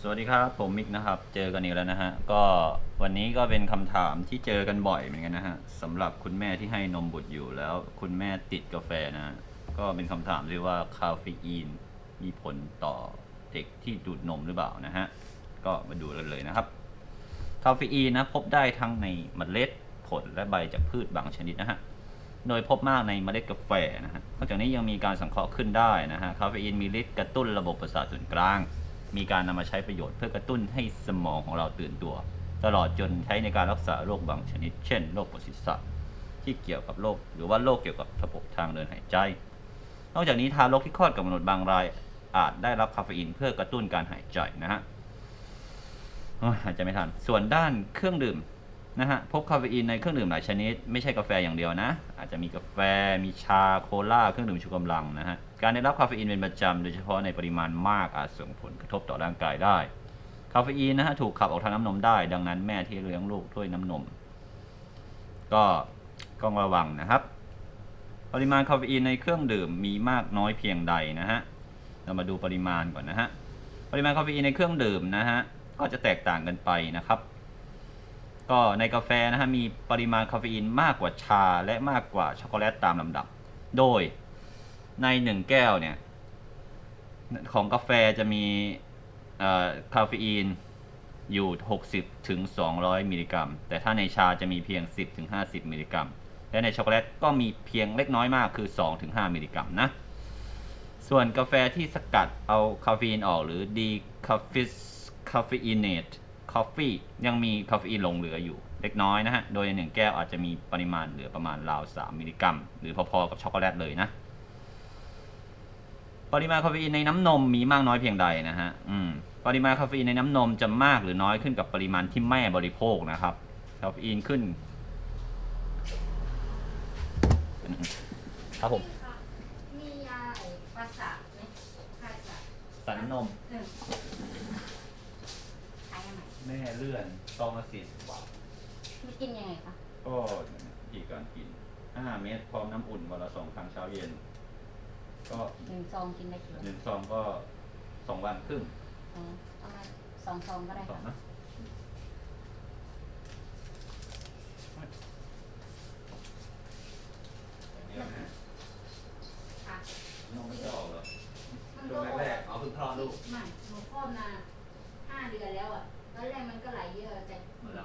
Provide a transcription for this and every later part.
สวัสดีครับผมมิกนะครับ เจอกันอีกแล้วนะฮะ ก็วันนี้ก็เป็นคำถามที่เจอกันบ่อยเหมือนกันนะฮะสำหรับคุณแม่ที่ให้นมบุตรอยู่แล้ว คุณแม่ติดกาแฟนะ ก็เป็นคำถามที่ว่าคาเฟอีนมีผลต่อเด็กที่ดูดนมหรือเปล่านะฮะ ก็มาดูกันเลยนะครับ คาเฟอีนนะพบได้ทั้งในเมล็ดผลและใบจากพืชบางชนิดนะฮะ โดยพบมากในเมล็ดกาแฟนะฮะ นอกจากนี้ยังมีการสังเคราะห์ขึ้นได้นะฮะ คาเฟอีนมีฤทธิ์กระตุ้นระบบประสาทส่วนกลาง มีการนำมาใช้ประโยชน์เพื่อกระตุ้นให้สมองของเราตื่นตัว ตลอดจนใช้ในการรักษาโรคบางชนิด เช่นโรคปวดศีรษะที่เกี่ยวกับโรคหรือว่าโรคเกี่ยวกับระบบทางเดินหายใจ นอกจากนี้ทารกที่คลอดกับมนุษย์บางรายอาจได้รับคาเฟอีนเพื่อกระตุ้นการหายใจนะฮะโอ้ยหายใจไม่ทันส่วนด้านเครื่องดื่ม นะฮะพบคาเฟอีนในเครื่องดื่มหลายชนิด ไม่ใช่กาแฟอย่างเดียวนะ อาจจะมีกาแฟมีชาโคลาเครื่องดื่มชูกำลังนะฮะการได้รับคาเฟอีนเป็นประจำโดยเฉพาะในปริมาณมากอาจส่งผลกระทบต่อร่างกายได้ คาเฟอีนนะฮะถูกขับออกทางน้ำนมได้ ดังนั้นแม่ที่เลี้ยงลูกด้วยน้ำนม ก็ต้องระวังนะครับ ปริมาณคาเฟอีนในเครื่องดื่มมีมากน้อยเพียงใดนะฮะเรามาดูปริมาณก่อนนะฮะปริมาณคาเฟอีนในเครื่องดื่มนะฮะก็จะแตกต่างกันไปนะครับ ก็ในกาแฟนะฮะมีปริมาณคาเฟอีนมากกว่าชาและมากกว่าช็อกโกแลตตามลำดับ โดยในหนึ่งแก้วเนี่ยของกาแฟจะมีเอ่อคาเฟอีนอยู่ 60ถึง200 มิลลิกรัม แต่ถ้าในชาจะมีเพียง 10ถึง50 มิลลิกรัม และในช็อกโกแลตก็มีเพียงเล็กน้อยมากคือ2ถึง5มิลลิกรัมนะ ส่วนกาแฟที่สกัดเอาคาเฟอีนออกหรือดีคาฟิสคาเฟอีเนต decaffeinated coffee ยังมีคาเฟอีนหลงเหลืออยู่เล็กน้อยนะฮะ โดยในหนึ่งแก้วอาจจะมีปริมาณเหลือประมาณราว 3 มิลลิกรัม หรือพอๆกับช็อกโกแลตเลยนะ ปริมาณคาเฟอีนในน้ำนมมีมากน้อยเพียงใดนะฮะ อืม ปริมาณคาเฟอีนในน้ำนมจะมากหรือน้อยขึ้นกับปริมาณที่แม่บริโภคนะครับ คาเฟอีนขึ้น ครับผม มียาไอ้ประสาทไหมคลายประสาทสารน้ำนม เออขายยังไง แม่เลื่อนซองละสี่สิบบาทมันกินยังไงคะก็อีกการกินห้าเม็ดพร้อมน้ำอุ่นวันละสองครั้งเช้าเย็น ก็หนึ่งซองกินได้กี่วันหนึ่งซองก็สองวันครึ่งอ๋อประมาณสองซองก็ได้สองค่ะนะอย่างนี้นะ ค่ะ น้องไม่ชอบเหรอ มัน ช่ ก็ วงแรกๆเอาเพิ่งคลอดลูก ไม่หนูคลอดมาห้าเดือนแล้วอะตอนแรกมันก็ไหลเยอะแต่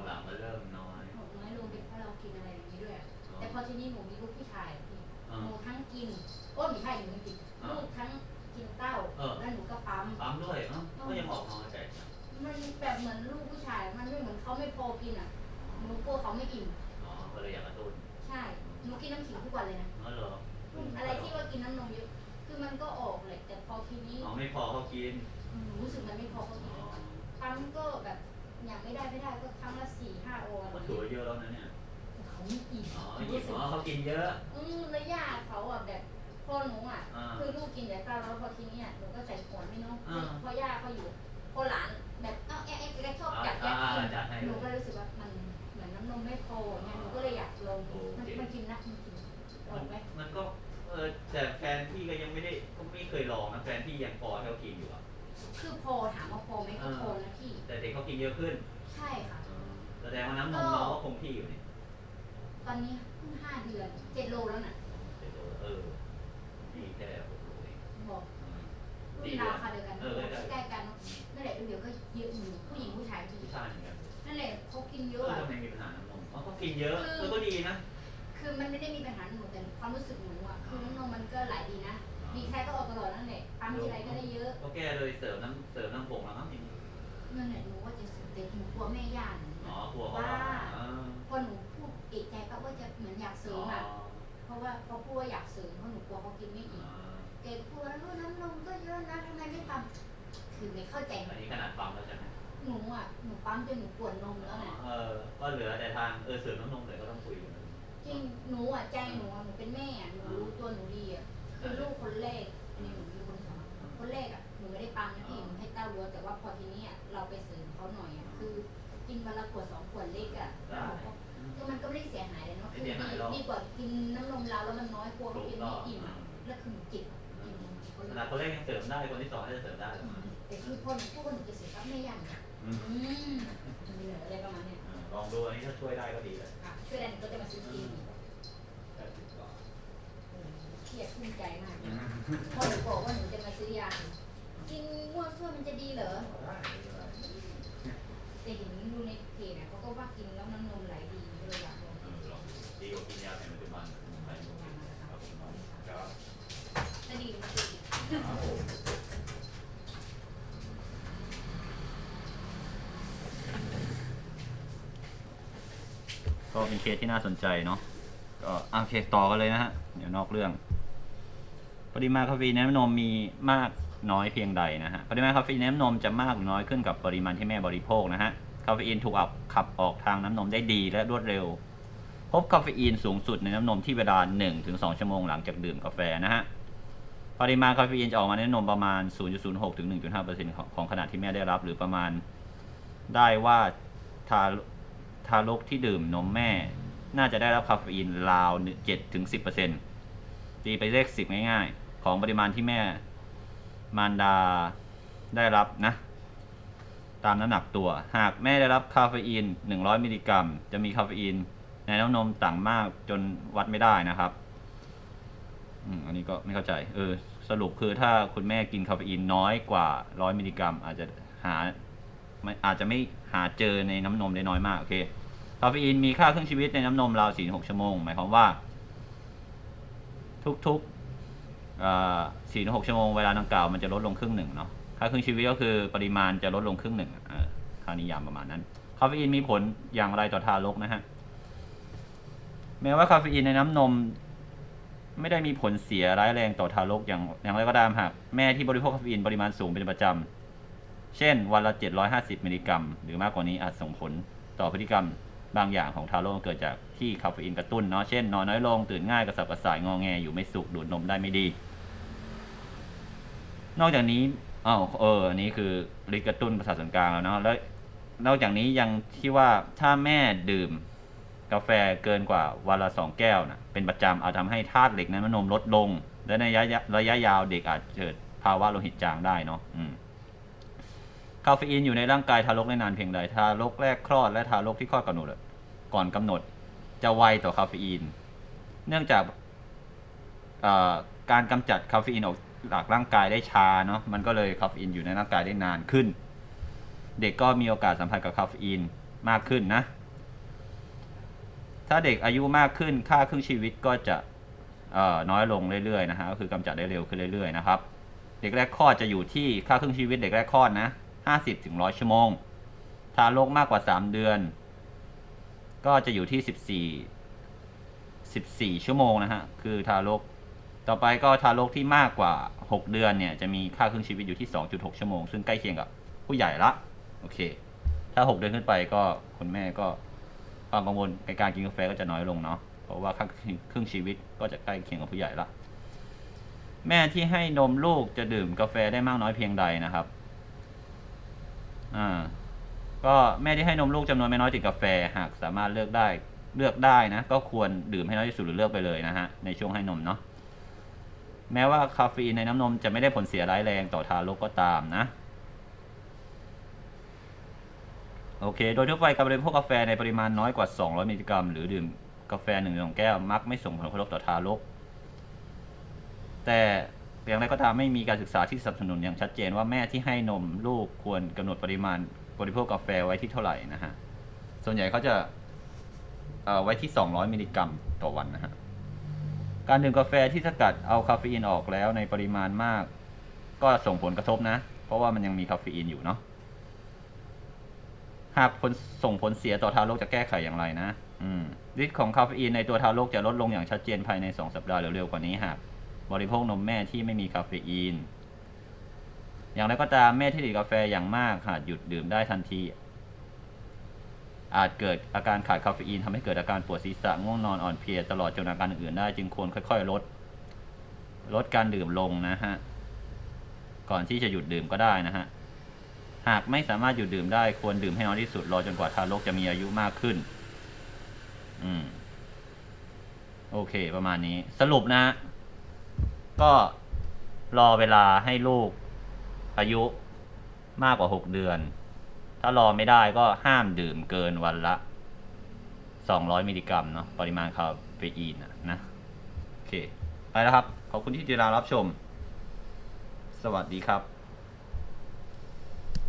หลังๆมันเริ่มน้อย หนูน้อยลงเป็นเพราะเรากินอะไรอย่างนี้ด้วยอะแต่พอทีนี้ หนูมีลูกผู้ชายพี่อ่า หนูทั้งกินโอ้หนูใช่หนูไม่กินอ่าลูกทั้งกินเต้าเออ แล้วหนูก็ปั๊มปั๊มด้วยเนาะก็ยังออกน้อยใจมันแบบเหมือนลูกผู้ชาย มันไม่เหมือนเขาไม่พอกินอะหนูกลัวเขาไม่อิ่มอ๋อก็เลยอยากกระตุ้นใช่หนูกินน้ำขิงทุกวันเลยนะอ๋อเหรออะไรที่ว่ากินน้ำนมเยอะคือมันก็ออกเลยแต่พอทีนี้อ๋อไม่พอเขากินหนูรู้สึกมันไม่พอเขาอ๋กินอ ปั๊มก็แบบอย่างไม่ได้ไม่ได้ก็ครั้งละสี่ห้าโออะไรก็ถือว่าเยอะแล้วนะเนี่ย เขาไม่อิ่มอ๋อหนูหยิบรู้สึกอ๋อเขากินเยอะ อืมระยะเขาอะแบบพอหนูอะ อ่าคือลูกกินแต่เต้าแล้วพอทีเนี้ยหนูก็ใส่ขวดไม่เน้องอ่า พอย่าเขาอยู่พอหลานแบบเอ้าแอ๊ะแอ๊ะแอ๊ะชอบจับอ่าแอ๊ะกินอ่าจัดให้หนูก็รู้สึกว่ามันเหมือนน้ำนมไม่พอเนี่ยหนูก็เลยอยากลองดูมันโอเคมันกินนะมันกินออกไหมมันก็เออแต่แฟนพี่ก็ยังไม่ได้ก็ไม่เคยลองนะแฟนพี่ยังพอให้เขากินอยู่อะคือพอถามว่าพอไหมก็พอนะพี่ แต่เด็กเขากินเยอะขึ้นใช่ค่ะ แสดงว่าน้ำนมน้องก็คงที่อยู่นี่ ตอนนี้เพิ่งห้าเดือนเจ็ดโลแล้วน่ะเออนี่แค่หกโลเองบอกรุ่ดีนเลรายวคาเดียวกันเออใกล้ใกล้กันเนอะนั่นแหละเดี๋ยวก็เยอะอยู่ผู้หญิงผู้ชายพี่ผู้ชายเหมือนกันนั่นแหละเขากินเยเออะออะทำไมมีปัญหาน้ำนมอ๋อเขากินเยอะแล้วก็ดีนะคือมันไม่ได้มีปัญหาหนูแต่ความรู้สึกหนูอะคือน้ำนมมันก็ไหลดีนะดีแท้ก็ออกตลอดนั่นแหละปั๊มทีไรก็ได้เยอะก็แก้โดยเสริมน้ำเสริมน้ำผงแล้วครับอย่างนี้นั่นแหละหนูว่าจะสึกแต่หนูกลัวแม่ย่าน หนูอะหนูปั๊มจนหนูปวดนมแล้วนะเออก็เหลือแต่ทางเออเสริมน้ำนมเลยก็ต้องคุยกันจริงหนูอะใจหนูอะหนูเป็นแม่อะหนูรู้ตัวหนูดีอะคือลูกคนแรกอันนี้หนูมีคนสองคนแรกอะหนูไม่ได้ปั๊มนะพี่หนูให้เต้าล้วนแต่ว่าพอทีนี้อะเราไปเสริมเขาหน่อยอะคือกินวันละขวดสองขวดเล็กอะได้ก็มันก็ไม่ได้เสียหายเลยเนาะไม่คือเสียหายหรอกดีกว่ากินน้ำนมเราแล้วมันน้อยกลัวเขาถูกกินต้ไม่องอิ่มอะแล้วคือหนูจิบกินนมเขาขนาดคนแรกยังเสริมได้คนที่สองน่าจะเสริมได้หรือเปล่าแแต่คือพอหนูพูดว่าหนูจะเสียปั๊บแม่ยัง เหลืออะไรประมาณเนี้ยอ่าลองดูอันนี้ถ้าช่วยได้ก็ดีเลยอะช่วยได้หนูก็จะมาซื้อกินเออเครียดขึ้นใจมากพอหนูบอกว่าหนูจะมาซื้อยากินมั่วซั่วมันจะดีเหรอแต่เห็นดูในเพจนะเขาก็ว่ากินแล้วน้ำนมไหลดีก็เลยอยากลอง เออลองดูดีกว่ากินยาแผนปัจจุบันไปดูครับผมครับ จะดีมันจะดี ครับผมก็ เป็นเคสที่น่าสนใจเนาะก็โอเคต่อกันเลยนะฮะ เดี๋ยวนอกเรื่อง ปริมาณคาเฟอีนในน้ำนมมีมากน้อยเพียงใดนะฮะ ปริมาณคาเฟอีนในน้ำนมจะมากหรือน้อยขึ้นกับปริมาณที่แม่บริโภคนะฮะ คาเฟอีนถูกอับขับออกทางน้ำนมได้ดีและรวดเร็ว พบคาเฟอีนสูงสุดในน้ำนมที่เวลา 1-2 ชั่วโมงหลังจากดื่มกาแฟนะฮะ ปริมาณคาเฟอีนจะออกมาในนมประมาณ 0.06ถึง1.5%ของของขนาดที่แม่ได้รับหรือประมาณได้ว่าทา ทารกที่ดื่มนมแม่ น่าจะได้รับคาเฟอีนราว7-10%ตีไปเลข10 ง่ายๆ ของปริมาณที่แม่ มารดาได้รับนะ ตามน้ำหนักตัว หากแม่ได้รับคาเฟอีน 100 มิลลิกรัม จะมีคาเฟอีนในน้ำนมต่างมากจนวัดไม่ได้นะครับอันนี้ก็ไม่เข้าใจ เออ สรุปคือถ้าคุณแม่กินคาเฟอีนน้อยกว่า 100 มิลลิกรัม อาจจะหา อาจจะไม่หาเจอในน้ำนมได้น้อยมากโอเคคาเฟอีนมีค่าครึ่งชีวิตในน้ำนมราว4-6ชั่วโมง หมายความว่า ทุกๆอ่า4-6ชั่วโมงเวลาดังกล่าวมันจะลดลงครึ่งหนึ่งเนาะค่าครึ่งชีวิตก็คือปริมาณจะลดลงครึ่งหนึ่งค่านิยามประมาณนั้น คาเฟอีนมีผลอย่างไรต่อทารกนะฮะแม้ว่าคาเฟอีนในน้ำนมไม่ได้มีผลเสียร้ายแรงต่อทารกอย่างอย่างไรก็ตามหากแม่ที่บริโภคคาเฟอีนปริมาณสูงเป็นประจำ เช่น วันละ 750 มิลลิกรัม หรือมากกว่านี้อาจส่งผลต่อพฤติกรรมบางอย่างของทารกเกิดจากที่คาเฟอีนกระตุ้นเนาะ เช่น นอนน้อยลง ตื่นง่าย กระสับกระส่าย งอแง อยู่ไม่สุข ดูดนมได้ไม่ดี นอกจากนี้อ้าวเออ อันนี้คือฤทธิ์กระตุ้นประสาทส่วนกลางแล้วเนาะ แล้ว นอกจากนี้ยังที่ว่าถ้าแม่ดื่มกาแฟเกินกว่าวันละสองแก้วนะเป็นประจำอาจทำให้ธาตุเหล็กในน้ำนมลดลง และในระยะระยะยาวเด็กอาจเกิดภาวะโลหิตจางได้เนาะอืม คาเฟอีนอยู่ในร่างกายทารกได้นานเพียงใดทารกแรกคลอดและทารกที่คลอดก่อนกำหนดก่อนกำหนด จะไวต่อคาเฟอีน เนื่องจากการกำจัดคาเฟอีนออกจากร่างกายได้ช้าเนาะมันก็เลยคาเฟอีนอยู่ในร่างกายได้นานขึ้น เด็กก็มีโอกาสสัมผัสกับคาเฟอีนมากขึ้นนะ ถ้าเด็กอายุมากขึ้นค่าครึ่งชีวิตก็จะน้อยลงเรื่อยๆนะฮะก็คือกำจัดได้เร็วขึ้นเรื่อยๆนะครับ เด็กแรกคลอดจะอยู่ที่ค่าครึ่งชีวิตเด็กแรกคลอดนะ ห้าสิบถึงร้อยชั่วโมง ทารกมากกว่าสามเดือน ก็จะอยู่ที่สิบสี่สิบสี่ชั่วโมงนะฮะ คือทารก ต่อไปก็ทารกที่มากกว่าหกเดือนเนี่ย จะมีค่าครึ่งชีวิตอยู่ที่สองจุดหกชั่วโมง ซึ่งใกล้เคียงกับผู้ใหญ่ละ โอเค ถ้าหกเดือนขึ้นไปก็คุณแม่ก็ความกังวลในการกินกาแฟก็จะน้อยลงเนาะ เพราะว่าค่าครึ่งชีวิตก็จะใกล้เคียงกับผู้ใหญ่ละ แม่ที่ให้นมลูกจะดื่มกาแฟได้มากน้อยเพียงใดนะครับ อ่าก็แม่ที่ให้นมลูกจำนวนไม่น้อยติดกาแฟหากสามารถเลือกได้เลือกได้นะ ก็ควรดื่มให้น้อยที่สุดหรือเลือกไปเลยนะฮะในช่วงให้นมเนาะแม้ว่าคาเฟอีนในน้ำนมจะไม่ได้ผลเสียร้ายแรงต่อทารกก็ตามนะโอเค โดยทั่วไปการบริโภคกาแฟในปริมาณน้อยกว่า 200 มิลลิกรัม หรือดื่มกาแฟหนึ่งสองแก้วมักไม่ส่งผลกระทบต่อทารก แต่ อย่างไรก็ตามไม่มีการศึกษาที่สนับสนุนอย่างชัดเจนว่าแม่ที่ให้นมลูกควรกำหนดปริมาณบริโภคกาแฟไว้ที่เท่าไหร่นะฮะ ส่วนใหญ่เขาจะเอ่อไว้ที่ 200 มิลลิกรัมต่อวันนะฮะ การดื่มกาแฟที่สกัดเอาคาเฟอีนออกแล้วในปริมาณมาก ก็ส่งผลกระทบนะ เพราะว่ามันยังมีคาเฟอีนอยู่เนาะ หากผลส่งผลเสียต่อทารกจะแก้ไขอย่างไรนะ อืมฤทธิ์ของคาเฟอีนในตัวทารกจะลดลงอย่างชัดเจนภายใน 2 สัปดาห์หรือเร็วกว่านี้หาก บริโภคนมแม่ที่ไม่มีคาเฟอีน อย่างไรก็ตามแม่ที่ดื่มกาแฟอย่างมากหากหยุดดื่มได้ทันที อาจเกิดอาการขาดคาเฟอีนทำให้เกิดอาการปวดศีรษะง่วงนอนอ่อนเพลียตลอดจนอาการอื่นๆได้จึงควรค่อยๆลด ลดการดื่มลงนะฮะ ก่อนที่จะหยุดดื่มก็ได้นะฮะ หากไม่สามารถหยุดดื่มได้ควรดื่มให้น้อยที่สุดรอจนกว่าทารกจะมีอายุมากขึ้น อืม โอเค ประมาณนี้สรุปนะ ก็รอเวลาให้ลูกอายุมากกว่าหกเดือน ถ้ารอไม่ได้ก็ห้ามดื่มเกินวันละสองร้อยมิลลิกรัมเนาะปริมาณคาเฟอีนนะนะ โอเค ไปแล้วครับ ขอบคุณที่ติดตามรับชม สวัสดีครับ